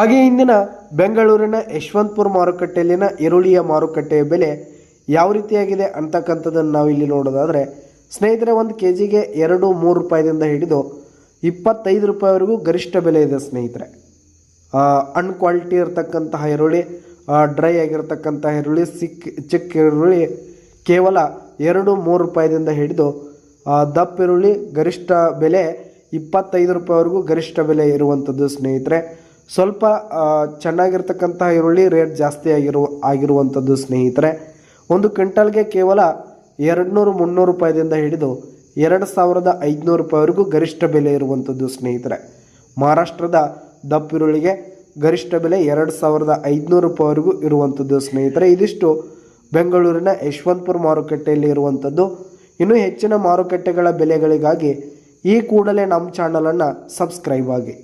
ಹಾಗೆ ಇಂದಿನ ಬೆಂಗಳೂರಿನ ಯಶವಂತಪುರ ಮಾರುಕಟ್ಟೆಯಲ್ಲಿನ ಈರುಳ್ಳಿಯ ಮಾರುಕಟ್ಟೆಯ ಬೆಲೆ ಯಾವ ರೀತಿಯಾಗಿದೆ ಅಂತಕ್ಕಂಥದ್ದನ್ನು ನಾವು ಇಲ್ಲಿ ನೋಡೋದಾದರೆ, ಸ್ನೇಹಿತರೆ ಒಂದು ಕೆ ಜಿಗೆ ಎರಡು ಮೂರು ರೂಪಾಯಿದಿಂದ ಹಿಡಿದು ಇಪ್ಪತ್ತೈದು ರೂಪಾಯಿವರೆಗೂ ಗರಿಷ್ಠ ಬೆಲೆ ಇದೆ ಸ್ನೇಹಿತರೆ. ಅನ್ ಕ್ವಾಲಿಟಿ ಇರತಕ್ಕಂತಹ ಈರುಳ್ಳಿ ಡ್ರೈ ಆಗಿರತಕ್ಕಂತಹ ಈರುಳ್ಳಿ, ಸಿಕ್, ಚಿಕ್ಕ ಈರುಳ್ಳಿ ಕೇವಲ ಎರಡು ಮೂರು ರೂಪಾಯಿದಿಂದ ಹಿಡಿದು ದಪ್ಪ ಈರುಳ್ಳಿ ಗರಿಷ್ಠ ಬೆಲೆ ಇಪ್ಪತ್ತೈದು ರೂಪಾಯಿವರೆಗೂ ಗರಿಷ್ಠ ಬೆಲೆ ಇರುವಂಥದ್ದು ಸ್ನೇಹಿತರೆ. ಸ್ವಲ್ಪ ಚೆನ್ನಾಗಿರ್ತಕ್ಕಂತಹ ಈರುಳ್ಳಿ ರೇಟ್ ಜಾಸ್ತಿ ಆಗಿರುವ ಆಗಿರುವಂಥದ್ದು ಸ್ನೇಹಿತರೆ. ಒಂದು ಕ್ವಿಂಟಲ್ಗೆ ಕೇವಲ ಎರಡು ನೂರು ಮುನ್ನೂರು ರೂಪಾಯಿದಿಂದ ಹಿಡಿದು ಎರಡು ಸಾವಿರದ ಐದುನೂರು ರೂಪಾಯಿವರೆಗೂ ಗರಿಷ್ಠ ಬೆಲೆ ಇರುವಂಥದ್ದು ಸ್ನೇಹಿತರೆ. ಮಹಾರಾಷ್ಟ್ರದ ದಪ್ಪ ಈರುಳ್ಳಿಗೆ ಗರಿಷ್ಠ ಬೆಲೆ ಎರಡು ಸಾವಿರದ ಐದುನೂರು ರೂಪಾಯಿವರೆಗೂ ಇರುವಂಥದ್ದು ಸ್ನೇಹಿತರೆ. ಇದಿಷ್ಟು ಬೆಂಗಳೂರಿನ ಯಶವಂತಪುರ ಮಾರುಕಟ್ಟೆಯಲ್ಲಿ ಇರುವಂಥದ್ದು. ಇನ್ನೂ ಹೆಚ್ಚಿನ ಮಾರುಕಟ್ಟೆಗಳ ಬೆಲೆಗಳಿಗಾಗಿ ಈ ಕೂಡಲೇ ನಮ್ಮ ಚಾನಲನ್ನು ಸಬ್ಸ್ಕ್ರೈಬ್ ಆಗಿ.